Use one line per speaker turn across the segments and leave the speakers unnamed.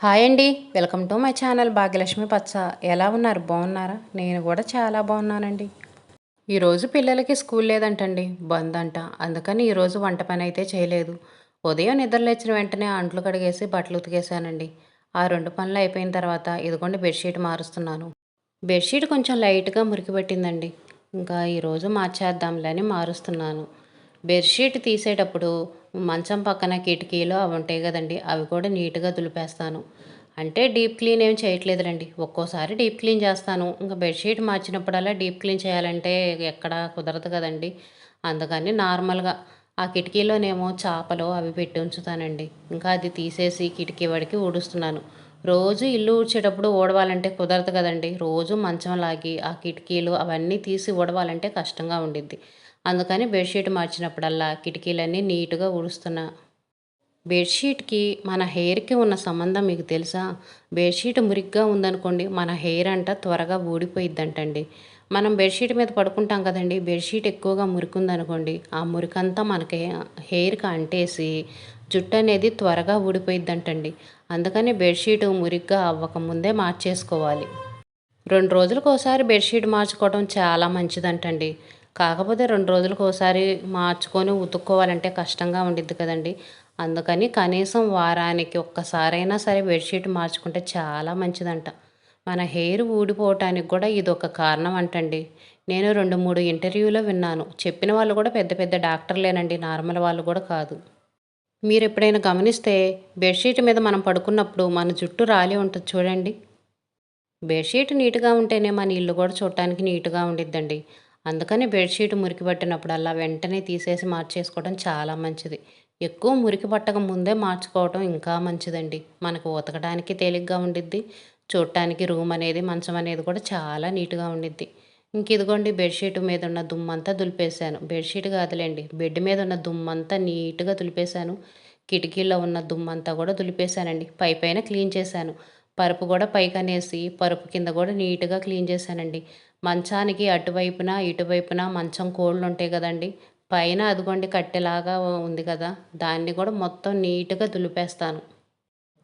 Hi అండి. Welcome to my channel Bhagyalakshmi పచ్చ. ఎలా ఉన్నారు? బాగున్నారా? నేను కూడా చాలా బాగున్నానండి. ఈరోజు పిల్లలకి స్కూల్ లేదంటండి. బంద్ అంట. అందుకని ఈరోజు వంట పని అయితే చేయలేదు. ఉదయం నిద్ర లేచిన వెంటనే అంట్లు కడిగేసి బట్టలు ఉతికేసానండి ఆ రెండు పనులు అయిపోయిన తర్వాత ఇదిగోండి బెడ్షీట్ మారుస్తున్నాను. బెడ్షీట్ కొంచెం లైట్గా మురికి పెట్టిందండి ఇంకా ఈరోజు మార్చేద్దాంలే అని మారుస్తున్నాను. బెడ్షీట్ తీసేటప్పుడు మంచం పక్కన కిటికీలు అవి ఉంటాయి కదండి అవి కూడా నీట్గా దులిపేస్తాను. అంటే డీప్ క్లీన్ ఏం చేయట్లేదులండి ఒక్కోసారి డీప్ క్లీన్ చేస్తాను. ఇంకా బెడ్షీట్ మార్చినప్పుడల్లా డీప్ క్లీన్ చేయాలంటే ఎక్కడ కుదరదు కదండి. అందుకని నార్మల్గా ఆ కిటికీలోనేమో చేపలు అవి పెట్టి ఉంచుతానండి. ఇంకా అది తీసేసి కిటికీ వాడికి ఊడుస్తున్నాను. రోజు ఇల్లు ఊడ్చేటప్పుడు ఊడవాలంటే కుదరదు కదండి. రోజు మంచం లాగి ఆ కిటికీలు అవన్నీ తీసి ఊడవాలంటే కష్టంగా ఉండిద్ది. అందుకని బెడ్షీట్ మార్చినప్పుడల్లా కిటికీలన్నీ నీట్గా ఊడుస్తున్నా. బెడ్షీట్కి మన హెయిర్కి ఉన్న సంబంధం మీకు తెలుసా? బెడ్షీట్ మురిగ్గా ఉందనుకోండి మన హెయిర్ అంట త్వరగా ఊడిపోయిద్దంటండి. మనం బెడ్షీట్ మీద పడుకుంటాం కదండి బెడ్షీట్ ఎక్కువగా మురికుందనుకోండి ఆ మురికంతా మనకి హెయిర్కి అంటేసి జుట్టు అనేది త్వరగా ఊడిపోయిద్దంటండి. అందుకని బెడ్షీట్ మురిగ్గా అవ్వకముందే మార్చేసుకోవాలి. రెండు రోజులకు ఒకసారి బెడ్షీట్ మార్చుకోవడం చాలా మంచిదంటండి. కాకపోతే రెండు రోజులకు ఒకసారి మార్చుకొని ఉతుక్కోవాలంటే కష్టంగా ఉండిద్ది కదండి. అందుకని కనీసం వారానికి ఒక్కసారైనా సరే బెడ్షీట్ మార్చుకుంటే చాలా మంచిదంట. మన హెయిర్ ఊడిపోవటానికి కూడా ఇది ఒక కారణం అంటండి. నేను రెండు మూడు ఇంటర్వ్యూలో విన్నాను. చెప్పిన వాళ్ళు కూడా పెద్ద పెద్ద డాక్టర్లేనండి. నార్మల్ వాళ్ళు కూడా కాదు. మీరు ఎప్పుడైనా గమనిస్తే బెడ్షీట్ మీద మనం పడుకున్నప్పుడు మన జుట్టు రాలి ఉంటుంది చూడండి. బెడ్షీట్ నీట్గా ఉంటేనే మన ఇల్లు కూడా చూడటానికి నీట్గా ఉండిద్దండి. అందుకని బెడ్షీట్ మురికి పట్టినప్పుడల్లా వెంటనే తీసేసి మార్చేసుకోవడం చాలా మంచిది. ఎక్కువ మురికి పట్టక ముందే మార్చుకోవడం ఇంకా మంచిదండి. మనకు ఉతకడానికి తేలిగ్గా ఉండిద్ది చూడటానికి రూమ్ అనేది మంచం అనేది కూడా చాలా నీట్గా ఉండిద్ది. ఇంక ఇదిగోండి బెడ్షీట్ మీద ఉన్న దుమ్మంతా దులిపేశాను. బెడ్షీట్ కాదులేండి బెడ్ మీద ఉన్న దుమ్మంతా నీట్గా దులిపేశాను. కిటికీలో ఉన్న దుమ్మంతా కూడా దులిపేశానండి. పై పైన క్లీన్ చేశాను. పరుపు కూడా పైకనేసి పరుపు కింద కూడా నీట్గా క్లీన్ చేశానండి. మంచానికి అటువైపున ఇటువైపున మంచం కోళ్ళు ఉంటాయి కదండి. పైన అదిగోండి కట్టెలాగా ఉంది కదా దాన్ని కూడా మొత్తం నీట్గా దులిపేస్తాను.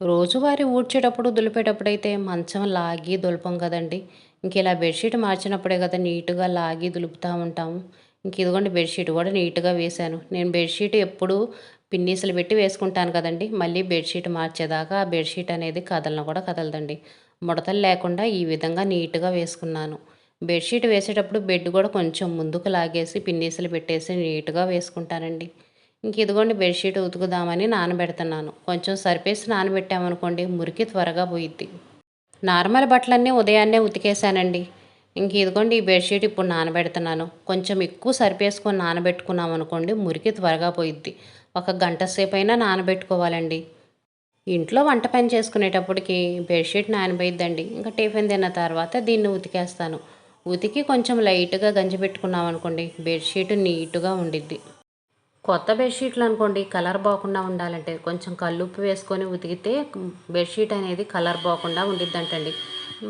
రోజువారీ ఊడ్చేటప్పుడు దులిపేటప్పుడు అయితే మంచం లాగి దులపం కదండి. ఇంక ఇలా బెడ్షీట్ మార్చినప్పుడే కదా నీట్గా లాగి దులుపుతూ ఉంటాము. ఇంక ఇదిగోండి బెడ్షీట్ కూడా నీట్గా వేశాను. నేను బెడ్షీట్ ఎప్పుడు పిన్నీసులు పెట్టి వేసుకుంటాను కదండి. మళ్ళీ బెడ్షీట్ మార్చేదాకా ఆ బెడ్షీట్ అనేది కదలను కూడా కదలదండి. ముడతలు లేకుండా ఈ విధంగా నీట్గా వేసుకున్నాను. బెడ్షీట్ వేసేటప్పుడు బెడ్ కూడా కొంచెం ముందుకు లాగేసి పిన్నీసులు పెట్టేసి నీట్గా వేసుకుంటానండి. ఇంక ఇదిగోండి బెడ్షీట్ ఉతుకుదామని నానబెడుతున్నాను. కొంచెం సరిపేసి నానబెట్టామనుకోండి మురికి త్వరగా పోయిద్ది. నార్మల్ బట్టలన్నీ ఉదయాన్నే ఉతికేసానండి ఇంక ఇదిగోండి ఈ బెడ్షీట్ ఇప్పుడు నానబెడుతున్నాను. కొంచెం ఎక్కువ సరిపేసుకొని నానబెట్టుకున్నాం అనుకోండి మురికి త్వరగా పోయిద్ది. ఒక గంట సేపు అయినా నానబెట్టుకోవాలండి. ఇంట్లో వంట పని చేసుకునేటప్పటికి బెడ్షీట్ నానబోయిద్దండి ఇంకా టిఫిన్ తిన్న తర్వాత దీన్ని ఉతికేస్తాను. ఉతికి కొంచెం లైట్గా గంజి పెట్టుకున్నాం అనుకోండి బెడ్షీట్ నీట్గా ఉండిద్ది. కొత్త బెడ్షీట్లు అనుకోండి కలర్ పోకుండా ఉండాలంటే కొంచెం కల్లుప్పు వేసుకొని ఉతికితే బెడ్షీట్ అనేది కలర్ పోకుండా ఉండిద్దంటండి.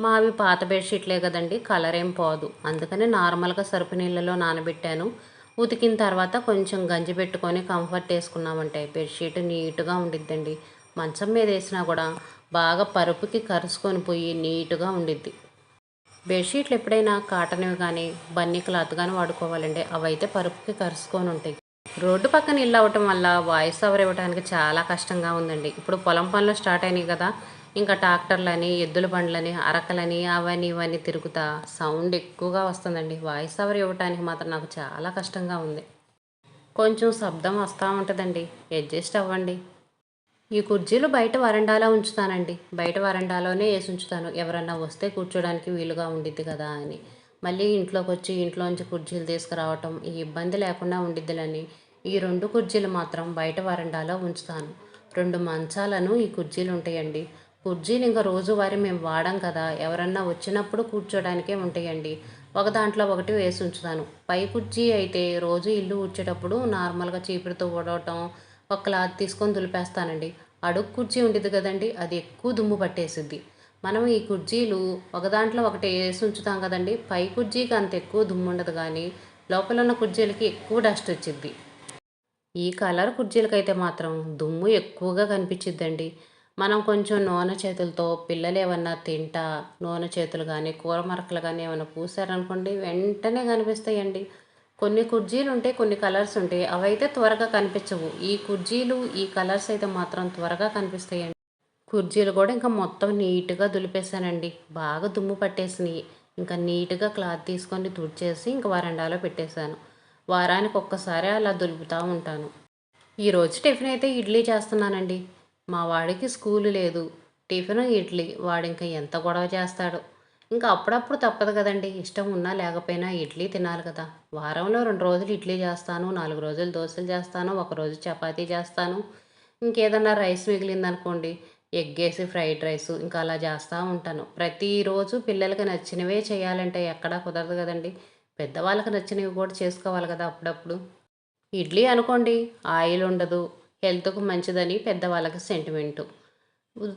మావి పాత బెడ్షీట్లే కదండి కలర్ ఏం పోదు. అందుకని నార్మల్గా సరుపు నీళ్ళలో నానబెట్టాను. ఉతికిన తర్వాత కొంచెం గంజి పెట్టుకొని కంఫర్ట్ వేసుకున్నామంటే బెడ్షీట్ నీట్గా ఉండిద్దండి. మంచం మీద వేసినా కూడా బాగా పరుపుకి కరుసుకొని పోయి నీట్గా ఉండిద్ది. బెడ్షీట్లు ఎప్పుడైనా కాటన్వి కానీ బన్నీ క్లాత్ కానీ వాడుకోవాలండి అవైతే పరుపుకి కరుసుకొని ఉంటాయి. రోడ్డు పక్కన ఇల్లు అవ్వటం వల్ల వాయిస్ ఓవర్ ఇవ్వడానికి చాలా కష్టంగా ఉందండి. ఇప్పుడు పొలం పనులు స్టార్ట్ అయినాయి కదా ఇంకా ట్రాక్టర్లని ఎద్దుల బండ్లని అరకలని అవని ఇవన్నీ తిరుగుతా సౌండ్ ఎక్కువగా వస్తుందండి. వాయిస్ ఓవర్ ఇవ్వటానికి మాత్రం నాకు చాలా కష్టంగా ఉంది. కొంచెం శబ్దం వస్తూ ఉంటుందండి. అడ్జస్ట్ అవ్వండి. ఈ కుర్చీలు బయట వరండాలో ఉంచుతానండి. బయట వరండాలోనే వేసి ఉంచుతాను. ఎవరన్నా వస్తే కూర్చోడానికి వీలుగా ఉండిద్ది కదా అని. మళ్ళీ ఇంట్లోకి వచ్చి ఇంట్లోంచి కుర్చీలు తీసుకురావటం ఈ ఇబ్బంది లేకుండా ఉండిద్దిలని ఈ రెండు కుర్చీలు మాత్రం బయట వరండాలో ఉంచుతాను. రెండు మంచాలను ఈ కుర్చీలు ఉంటాయండి. కుర్జీలు ఇంకా రోజువారి మేము వాడాం కదా ఎవరన్నా వచ్చినప్పుడు కూర్చోడానికే ఉంటాయండి. ఒక దాంట్లో ఒకటి వేసి ఉంచుతాను. పై కుర్చీ అయితే రోజు ఇల్లు ఊడ్చేటప్పుడు నార్మల్గా చీపురుతో ఊడవటం ఒక క్లాత్ తీసుకొని దులిపేస్తానండి. అడుగు కుర్చీ ఉండేది కదండి అది ఎక్కువ దుమ్ము పట్టేసిద్ది. మనం ఈ కుర్జీలు ఒక దాంట్లో ఒకటి వేసి ఉంచుతాం కదండి పై కుర్జీకి అంత ఎక్కువ దుమ్ము ఉండదు కానీ లోపల ఉన్న కుర్జీలకి ఎక్కువ డస్ట్ వచ్చిద్ది. ఈ కలర్ కుర్జీలకైతే మాత్రం దుమ్ము ఎక్కువగా కనిపించిద్దండి. మనం కొంచెం నూనె చేతులతో పిల్లలు ఏమన్నా తింటా నూనె చేతులు కానీ కూర మరకలు కానీ ఏమైనా పూసారనుకోండి వెంటనే కనిపిస్తాయండి. కొన్ని కుర్జీలు ఉంటాయి కొన్ని కలర్స్ ఉంటాయి. అవైతే త్వరగా కనిపించవు. ఈ కుర్జీలు ఈ కలర్స్ అయితే మాత్రం త్వరగా కనిపిస్తాయండి. కుర్జీలు కూడా ఇంకా మొత్తం నీట్గా దులిపేశానండి. బాగా దుమ్ము పట్టేసినాయి. ఇంకా నీట్గా క్లాత్ తీసుకొని తుడిచేసి ఇంకా వరండాలో పెట్టేశాను. వారానికి ఒక్కసారి అలా దులుపుతూ ఉంటాను. ఈరోజు టిఫిన్ అయితే ఇడ్లీ చేస్తున్నానండి. మా వాడికి స్కూలు లేదు టిఫిన్ ఇడ్లీ వాడింక ఎంత గొడవ చేస్తాడో. ఇంకా అప్పుడప్పుడు తప్పదు కదండి. ఇష్టం ఉన్నా లేకపోయినా ఇడ్లీ తినాలి కదా. వారంలో రెండు రోజులు ఇడ్లీ చేస్తాను నాలుగు రోజులు దోశలు చేస్తాను ఒక రోజు చపాతీ చేస్తాను. ఇంకేదన్నా రైస్ మిగిలిందనుకోండి ఎగ్గేసి ఫ్రైడ్ రైస్ ఇంకా అలా చేస్తూ ఉంటాను. ప్రతిరోజు పిల్లలకి నచ్చినవే చేయాలంటే ఎక్కడా కుదరదు కదండి. పెద్దవాళ్ళకి నచ్చినవి కూడా చేసుకోవాలి కదా అప్పుడప్పుడు. ఇడ్లీ అనుకోండి ఆయిల్ ఉండదు హెల్త్కు మంచిదని పెద్దవాళ్ళకి సెంటిమెంటు.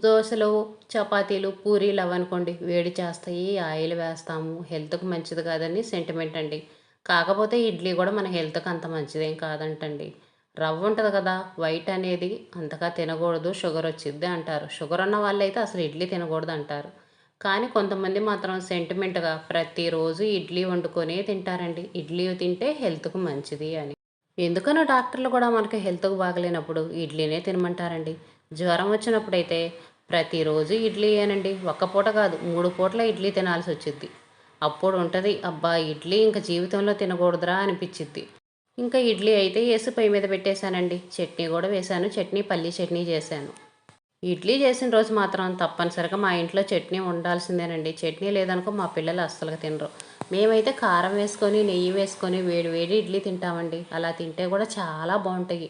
దోశలు చపాతీలు పూరీలు అవనుకోండి వేడి చేస్తాయి ఆయిల్ వేస్తాము హెల్త్కు మంచిది కాదని సెంటిమెంట్ అండి. కాకపోతే ఇడ్లీ కూడా మన హెల్త్కి అంత మంచిదేం కాదంటండి. రవ్వ ఉంటుంది కదా వైట్ అనేది అంతగా తినకూడదు షుగర్ వచ్చిద్ది అంటారు. షుగర్ ఉన్న వాళ్ళైతే అసలు ఇడ్లీ తినకూడదు అంటారు. కానీ కొంతమంది మాత్రం సెంటిమెంట్గా ప్రతిరోజు ఇడ్లీ వండుకొనే తింటారండి. ఇడ్లీ తింటే హెల్త్కు మంచిది అని. ఎందుకనో డాక్టర్లు కూడా మనకి హెల్త్కు బాగలేనప్పుడు ఇడ్లీనే తినమంటారండి. జ్వరం వచ్చినప్పుడైతే ప్రతిరోజు ఇడ్లీ ఏనండి. ఒక్క పూట కాదు మూడు పూటల ఇడ్లీ తినాల్సి వచ్చింది అప్పుడు ఉంటుంది అబ్బా ఇడ్లీ ఇంకా జీవితంలో తినకూడదురా అనిపించింది ఇంకా ఇడ్లీ అయితే వేసి పొయ్యి మీద పెట్టేశానండి. చట్నీ కూడా వేశాను. చట్నీ పల్లీ చట్నీ చేశాను. ఇడ్లీ చేసిన రోజు మాత్రం తప్పనిసరిగా మా ఇంట్లో చట్నీ ఉండాల్సిందేనండి. చట్నీ లేదనుకో మా పిల్లలు అస్సలు తినరు. మేమైతే కారం వేసుకొని నెయ్యి వేసుకొని వేడి వేడి ఇడ్లీ తింటామండి. అలా తింటే కూడా చాలా బాగుంటాయి.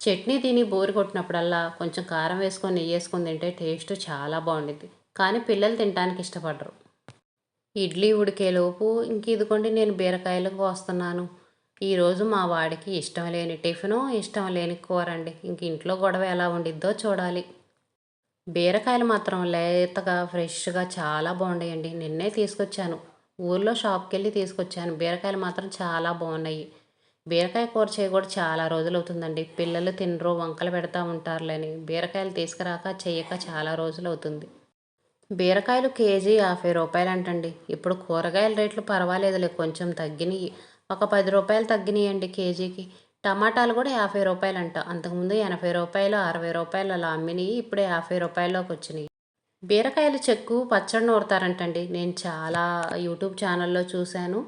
చట్నీ తిని బోరు కొట్టినప్పుడల్లా కొంచెం కారం వేసుకొని నెయ్యి వేసుకొని తింటే టేస్ట్ చాలా బాగుండిద్ది. కానీ పిల్లలు తినడానికి ఇష్టపడరు. ఇడ్లీ ఉడికేలోపు ఇంక ఇదిగోండి నేను బీరకాయలు కోస్తున్నాను ఈరోజు మా వాడికి ఇష్టం లేని టిఫిను ఇష్టం లేని కూర అండి. ఇంక ఇంట్లో గొడవ ఎలా ఉండిద్దో చూడాలి. బీరకాయలు మాత్రం లేతగా ఫ్రెష్గా చాలా బాగున్నాయండి నిన్నే తీసుకొచ్చాను. ఊర్లో షాప్కి వెళ్ళి తీసుకొచ్చాను. బీరకాయలు మాత్రం చాలా బాగున్నాయి. బీరకాయ కూర చేయ కూడా చాలా రోజులు అవుతుందండి పిల్లలు తినరు వంకలు పెడతా ఉంటారులేని. బీరకాయలు తీసుకురాక చేయక చాలా రోజులు అవుతుంది బీరకాయలు కేజీ యాభై రూపాయలు అంటండి ఇప్పుడు కూరగాయల రేట్లు పర్వాలేదులే. కొంచెం తగ్గినాయి ఒక పది రూపాయలు తగ్గినాయండి కేజీకి. టమాటాలు కూడా యాభై రూపాయలు అంట అంతకుముందు ఎనభై రూపాయలు అరవై రూపాయలు అలా అమ్మినాయి ఇప్పుడే యాభై రూపాయల్లోకి వచ్చినాయి. బీరకాయలు చెక్కు పచ్చడి నూరుతారంటండి. నేను చాలా యూట్యూబ్ ఛానల్లో చూశాను.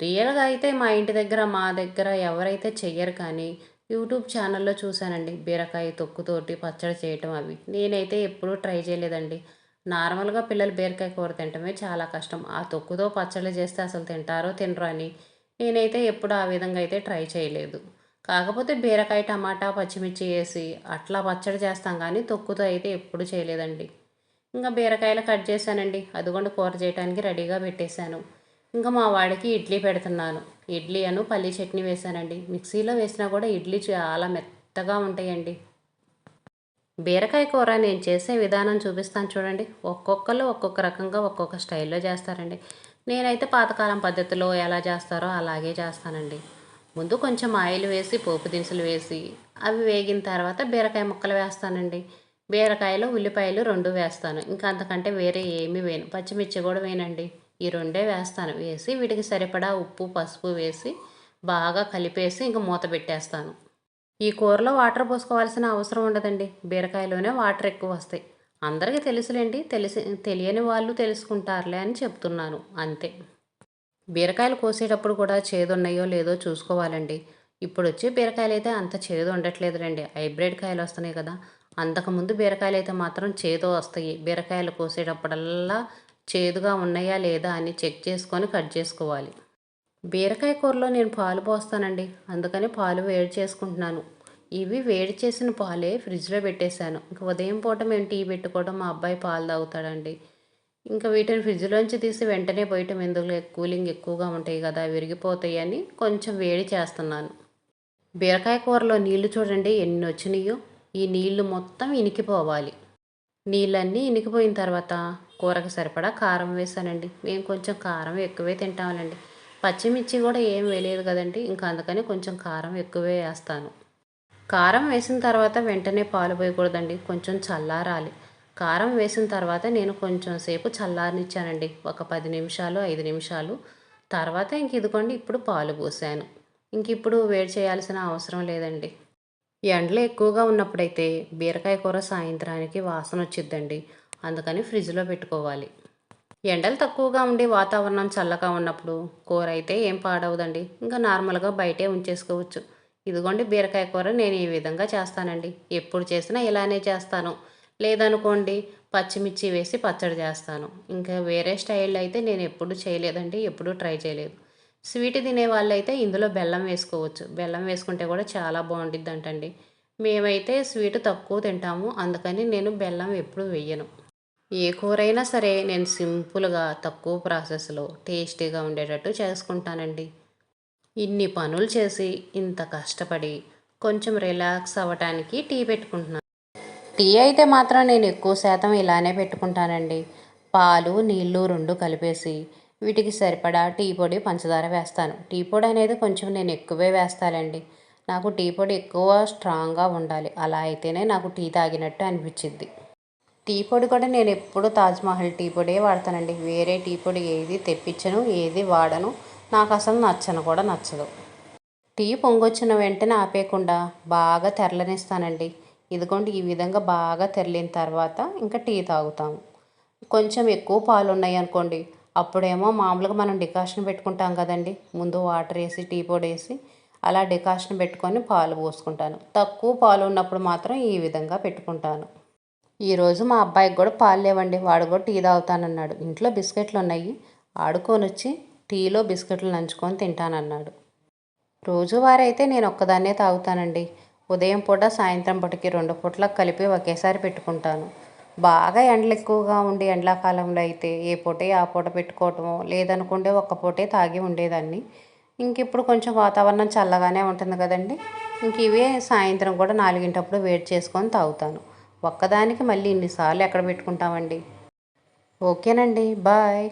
రియల్గా అయితే మా ఇంటి దగ్గర మా దగ్గర ఎవరైతే చెయ్యరు కానీ యూట్యూబ్ ఛానల్లో చూశానండి. బీరకాయ తొక్కుతోటి పచ్చడి చేయటం అవి. నేనైతే ఎప్పుడూ ట్రై చేయలేదండి. నార్మల్గా పిల్లలు బీరకాయ కూర తినటమే చాలా కష్టం. ఆ తొక్కుతో పచ్చడి చేస్తే అసలు తింటారో తినరో అని నేనైతే ఎప్పుడు ఆ విధంగా అయితే ట్రై చేయలేదు. కాకపోతే బీరకాయ టమాటా పచ్చిమిర్చి వేసి అట్లా పచ్చడి చేస్తాం కానీ తొక్కుతో అయితే ఎప్పుడు చేయలేదండి. ఇంకా బీరకాయలు కట్ చేశానండి. అదిగోండి కూర చేయడానికి రెడీగా పెట్టేశాను. ఇంకా మా వాడికి ఇడ్లీ పెడుతున్నాను. ఇడ్లీ అను పల్లి చట్నీ వేసానండి మిక్సీలో వేసినా కూడా ఇడ్లీ చాలా మెత్తగా ఉంటాయండి. బీరకాయ కూర నేను చేసే విధానం చూపిస్తాను చూడండి. ఒక్కొక్కరు ఒక్కొక్క రకంగా ఒక్కొక్క స్టైల్లో చేస్తారండి. నేనైతే పాతకాలం పద్ధతిలో ఎలా చేస్తారో అలాగే చేస్తానండి. ముందు కొంచెం ఆయిల్ వేసి పోపు దినుసులు వేసి అవి వేగిన తర్వాత బీరకాయ ముక్కలు వేస్తానండి. బీరకాయలు ఉల్లిపాయలు రెండు వేస్తాను. ఇంకా అంతకంటే వేరే ఏమీ వేను పచ్చిమిర్చి కూడా వేనండి ఈ రెండే వేస్తాను. వేసి వీటికి సరిపడా ఉప్పు పసుపు వేసి బాగా కలిపేసి ఇంక మూత పెట్టేస్తాను. ఈ కూరలో వాటర్ పోసుకోవాల్సిన అవసరం ఉండదండి. బీరకాయలోనే వాటర్ ఎక్కువ వస్తాయి. అందరికీ తెలుసులేండి. తెలిసి తెలియని వాళ్ళు తెలుసుకుంటారులే అని చెప్తున్నాను. అంతే. బీరకాయలు కోసేటప్పుడు కూడా చేదు ఉన్నాయో లేదో చూసుకోవాలండి. ఇప్పుడు వచ్చే బీరకాయలు అయితే అంత చేదు ఉండట్లేదు రండి హైబ్రిడ్ కాయలు వస్తున్నాయి కదా. అంతకుముందు బీరకాయలు అయితే మాత్రం చేదు వస్తాయి. బీరకాయలు కోసేటప్పుడల్లా చేదుగా ఉన్నాయా లేదా అని చెక్ చేసుకొని కట్ చేసుకోవాలి. బీరకాయ కూరలో నేను పాలు పోస్తానండి. అందుకని పాలు వేడి చేసుకుంటున్నాను. ఇవి వేడి చేసిన పాలే ఫ్రిడ్జ్లో పెట్టేశాను. ఇంకా ఉదయం పూట మేము టీ పెట్టుకోవడం మా అబ్బాయి పాలు తాగుతాడండి. ఇంకా వీటిని ఫ్రిడ్జ్లోంచి తీసి వెంటనే పోయటం ఎందుకు కూలింగ్ ఎక్కువగా ఉంటాయి కదా విరిగిపోతాయి అని కొంచెం వేడి చేస్తున్నాను. బీరకాయ కూరలో నీళ్ళు చూడండి ఎన్ని వచ్చినాయో. ఈ నీళ్ళు మొత్తం ఇనికిపోవాలి. నీళ్ళన్నీ ఇనికిపోయిన తర్వాత కూరకు సరిపడా కారం వేసానండి. మేము కొంచెం కారం ఎక్కువే తింటామండి. పచ్చిమిర్చి కూడా ఏం వేయలేదు కదండి ఇంకా అందుకని కొంచెం కారం ఎక్కువే వేస్తాను. కారం వేసిన తర్వాత వెంటనే పాలు పోయకూడదండి కొంచెం చల్లారాలి. కారం వేసిన తర్వాత నేను కొంచెం సేపు చల్లారనిచ్చానండి. ఒక పది నిమిషాలు ఐదు నిమిషాలు. తర్వాత ఇంక ఇదిగోండి ఇప్పుడు పాలు పోసాను. ఇంక ఇప్పుడు వేడి చేయాల్సిన అవసరం లేదండి. ఎండలు ఎక్కువగా ఉన్నప్పుడైతే బీరకాయ కూర సాయంత్రానికి వాసన వచ్చిద్దండి. అందుకని ఫ్రిడ్జ్లో పెట్టుకోవాలి. ఎండలు తక్కువగా ఉండి వాతావరణం చల్లగా ఉన్నప్పుడు కూర అయితే ఏం పాడవదండి. ఇంకా నార్మల్గా బయటే ఉంచేసుకోవచ్చు. ఇదిగోండి బీరకాయ కూర నేను ఈ విధంగా చేస్తానండి. ఎప్పుడు చేసినా ఇలానే చేస్తాను. లేదనుకోండి పచ్చిమిర్చి వేసి పచ్చడి చేస్తాను. ఇంకా వేరే స్టైల్ అయితే నేను ఎప్పుడు చేయలేదండి ఎప్పుడూ ట్రై చేయలేదు. స్వీట్ తినే వాళ్ళైతే ఇందులో బెల్లం వేసుకోవచ్చు. బెల్లం వేసుకుంటే కూడా చాలా బాగుంటుంది అంటండి మేమైతే స్వీట్ తక్కువ తింటాము అందుకని నేను బెల్లం ఎప్పుడు వెయ్యను ఏ కూరైనా సరే నేను సింపుల్గా తక్కువ ప్రాసెస్లో టేస్టీగా ఉండేటట్టు చేసుకుంటానండి. ఇన్ని పనులు చేసి ఇంత కష్టపడి కొంచెం రిలాక్స్ అవ్వటానికి టీ పెట్టుకుంటున్నాను. టీ అయితే మాత్రం నేను ఎక్కువ శాతం ఇలానే పెట్టుకుంటానండి. పాలు నీళ్ళు రెండు కలిపేసి వీటికి సరిపడా టీ పొడి పంచదార వేస్తాను. టీ పొడి అనేది కొంచెం నేను ఎక్కువే వేస్తానండి. నాకు టీ పొడి ఎక్కువ స్ట్రాంగ్గా ఉండాలి. అలా అయితేనే నాకు టీ తాగినట్టు అనిపించింది టీ పొడి కూడా నేను ఎప్పుడు తాజ్మహల్ టీ పొడే వాడతానండి. వేరే టీ పొడి ఏది తెప్పించను ఏది వాడను నాకు అసలు నచ్చను కూడా నచ్చదు. టీ పొంగొచ్చిన వెంటనే ఆపేయకుండా బాగా తెరలనిస్తానండి. ఇదిగోండి ఈ విధంగా బాగా తెరలిన తర్వాత ఇంకా టీ తాగుతాము కొంచెం ఎక్కువ పాలు ఉన్నాయి అనుకోండి అప్పుడేమో మామూలుగా మనం డికాషన్ పెట్టుకుంటాం కదండి. ముందు వాటర్ వేసి టీ పొడి వేసి అలా డికాషన్ పెట్టుకొని పాలు పోసుకుంటాను. తక్కువ పాలు ఉన్నప్పుడు మాత్రం ఈ విధంగా పెట్టుకుంటాను. ఈరోజు మా అబ్బాయికి కూడా పాలు లేవండి వాడు కూడా టీ తాగుతానన్నాడు. ఇంట్లో బిస్కెట్లు ఉన్నాయి ఆడుకొని వచ్చి టీలో బిస్కెట్లు నంచుకొని తింటానన్నాడు. రోజువారీ అయితే నేను ఒక్కదాన్నే తాగుతానండి. ఉదయం పూట సాయంత్రం పూటకి రెండు పూటలకు కలిపి ఒకేసారి పెట్టుకుంటాను. బాగా ఎండలు ఎక్కువగా ఉండి ఎండాకాలంలో అయితే ఏ పూటే ఆ పూట పెట్టుకోవటము లేదనుకుంటే ఒక్క పూటే తాగి ఉండేదాన్ని. ఇంక ఇప్పుడు కొంచెం వాతావరణం చల్లగానే ఉంటుంది కదండి. ఇంక ఇవే సాయంత్రం కూడా నాలుగింటప్పుడు వేడి చేసుకొని తాగుతాను. ఒక్కదానికి మళ్ళీ ఇన్నిసార్లు ఎక్కడ పెట్టుకుంటామండి? ఓకేనండి. బాయ్.